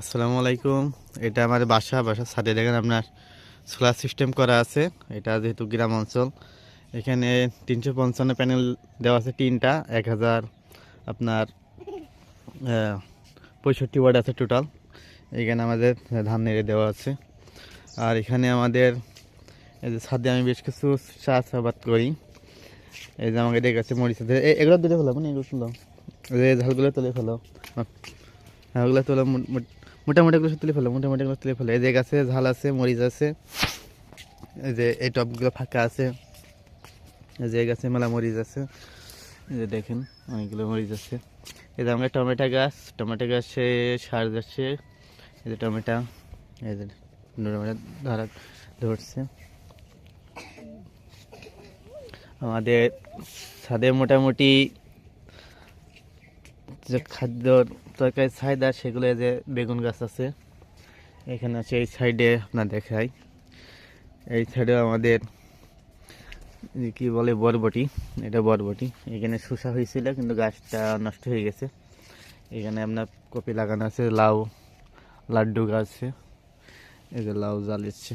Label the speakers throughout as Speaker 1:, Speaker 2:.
Speaker 1: আসসালামু আলাইকুম। এটা আমার বাসা, বাসার ছাদে দেখেন আপনার সোলার সিস্টেম করা আছে। এটা যেহেতু গ্রাম অঞ্চল। এখানে তিনশো পঞ্চান্ন প্যানেল দেওয়া আছে, তিনটা। এক হাজার আপনার পঁয়ষট্টি ওয়ার্ড আছে টোটাল এখানে আমাদের ধান নেড়ে দেওয়া আছে। আর এখানে আমাদের এই যে ছাদে আমি বেশ কিছু চাষ আবাদ করি। এই যে আমাকে দেখেছে মরিচ এগুলো তুলে ফেলো মানে এগুলো তুলো। এই ঝালগুলো তুলে ফেলো। হ্যাঁ ওগুলো তোলা মোটামুটি এগুলো তুলে ফেলো মোটামুটি এগুলো তুলে ফেলো এই যে গাছে ঝাল আছে, মরিচ আছে, এই যে এই টপগুলো ফাঁকা আছে, এই যে গাছে মেলা মরিচ আছে, এই যে দেখেন অনেকগুলো মরিচ আছে। এই যে আমরা টমেটো গাছ, টমেটো গাছে সার যাচ্ছে, এই যে টমেটো, এই যে টমেটো ধরা ধরছে। আমাদের ছাদে মোটামুটি যে তরকারি চাহিদা সেগুলো এই যে বেগুন গাছ আছে। এখানে আছে এই সাইডে আপনার দেখাই। এই সাইডে আমাদের কি বলে বরবটি, এটা বরবটি। এখানে শুষা হয়েছিল, কিন্তু গাছটা নষ্ট হয়ে গেছে। এখানে আপনার কপি লাগানো আছে, লাউ, লাড্ডু গাছ। এই যে লাউ জ্বালিচ্ছে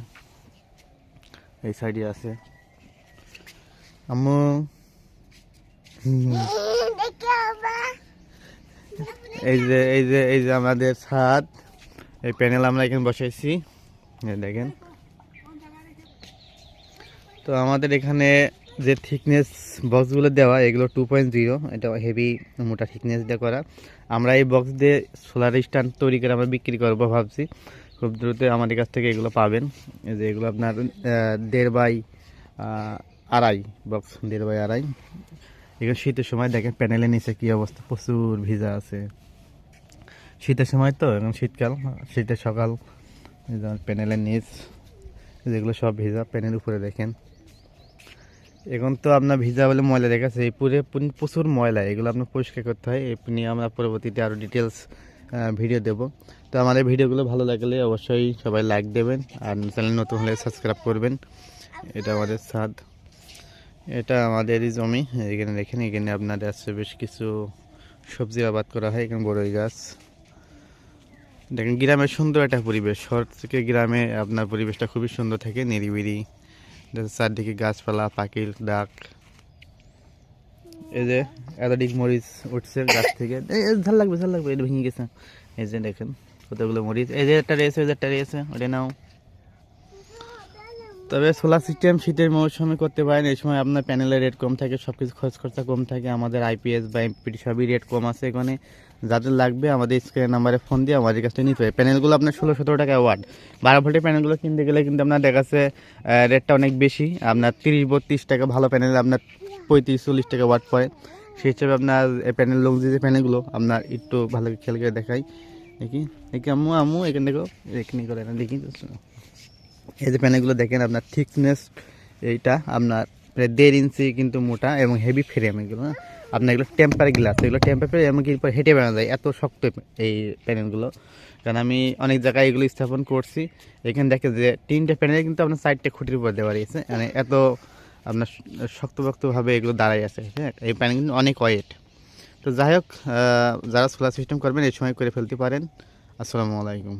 Speaker 1: এই সাইডে আছে। আম্মু। এই যে এই যে এই যে আমাদের ছাদ। এই প্যানেল আমরা এখানে বসাইছি। দেখেন। তো আমাদের এখানে যে থিকনেস বক্সগুলো দেওয়া, এগুলো টু পয়েন্ট জিরো এটা হেভি মোটা থিকনেস দিয়ে করা। আমরা এই বক্স দিয়ে সোলার স্ট্যান্ড তৈরি করে আমরা বিক্রি করব ভাবছি। খুব দ্রুত আমাদের কাছ থেকে এগুলো পাবেন। এই যে এগুলো আপনার দেড় বাই আড়াই বক্স দেড় বাই আড়াই। এখানে শীতের সময় দেখেন প্যানেলের নিচে কি অবস্থা? প্রচুর ভিজা আছে। শীতের সময় তো, এখন শীতকাল, শীতের সকাল। প্যানেলের নিচ, যেগুলো সব ভিজা, প্যানেল উপরে দেখেন। এখন তো আপনার ভিজা বলে ময়লা দেখাচ্ছে এই পুরে প্রচুর ময়লা, এগুলো আপনার পরিষ্কার করতে হয়। এই নিয়ে আমরা পরবর্তীতে আরও ডিটেলস ভিডিও দেব। তো আমাদের ভিডিওগুলো ভালো লাগলে অবশ্যই সবাই লাইক দেবেন, আর চ্যানেল নতুন হলে সাবস্ক্রাইব করবেন। এটা আমাদের ছাদ এটা আমাদেরই জমি। এখানে দেখেন, এখানে আপনাদের আছে বেশ কিছু সবজি আবাদ করা হয়, এখানে বড়ই গাছ। দেখেন, গ্রামের সুন্দর একটা পরিবেশ। শহর থেকে গ্রামে আপনার পরিবেশটা খুবই সুন্দর থাকে নিরিবিরি চারদিকে গাছপালা, পাখির ডাক। এই যে এতদিক মরিচ উঠছে গাছ থেকে। ঝাল লাগবে ঝাল লাগবে এটা ভেঙে গেছে। এই যে দেখেন, কতগুলো মরিচ। এই যে একটা রয়েছে ওই যে একটা রয়েছে, ওটা নাও। তবে সোলার সিস্টেম শীতের মৌসুমে করতে পারেন, এই সময় আপনার প্যানেলের রেট কম থাকে সব কিছু খরচ খরচা কম থাকে, আমাদের আইপিএস বা এমপিটি সবই রেট কম আছে এখানে। যাদের লাগবে আমাদের স্ক্রিন নাম্বারে ফোন দিয়ে আমাদের কাছ থেকে নিতে হবে। প্যানেলগুলো আপনার ষোলো সতেরো টাকা ওয়াট বারো ভোল্টের প্যানেলগুলো কিনতে গেলে কিন্তু আপনার দেখা যাচ্ছে রেটটা অনেক বেশি। আপনার তিরিশ, বত্রিশ টাকা ভালো প্যানেল আপনার পঁয়ত্রিশ, চল্লিশ টাকা ওয়াট পড়ে। সেই হিসাবে আপনার প্যানেল লং যে প্যানেলগুলো আপনার একটু ভালো খেয়াল করে দেখাই। দেখি দেখি আম্মু আম্মু, এখানে দেখো এখানে করে না দেখি। এই যে প্যানেলগুলো দেখেন, আপনার থিকনেস এইটা আপনার প্রায় দেড় ইঞ্চি কিন্তু মোটা এবং হেভি ফ্রেম এগুলো হ্যাঁ। আপনার এগুলো টেম্পার গ্লাস এগুলো টেম্পার ফ্রেম এমনকি হেঁটে বেড়ানো যায়, এত শক্ত এই প্যানেলগুলো কারণ আমি অনেক জায়গায় এগুলো স্থাপন করছি। এখানে দেখে যে তিনটে প্যানেল কিন্তু আপনার সাইডটা খুঁটির উপর দেওয়া রয়েছে। মানে এত আপনার শক্তপোক্তভাবে এগুলো দাঁড়াই আছে হ্যাঁ? এই প্যানেল কিন্তু অনেক ওয়েট তো যাই হোক যারা সোলার সিস্টেম করবেন, এই সময় করে ফেলতে পারেন। আসসালামু আলাইকুম।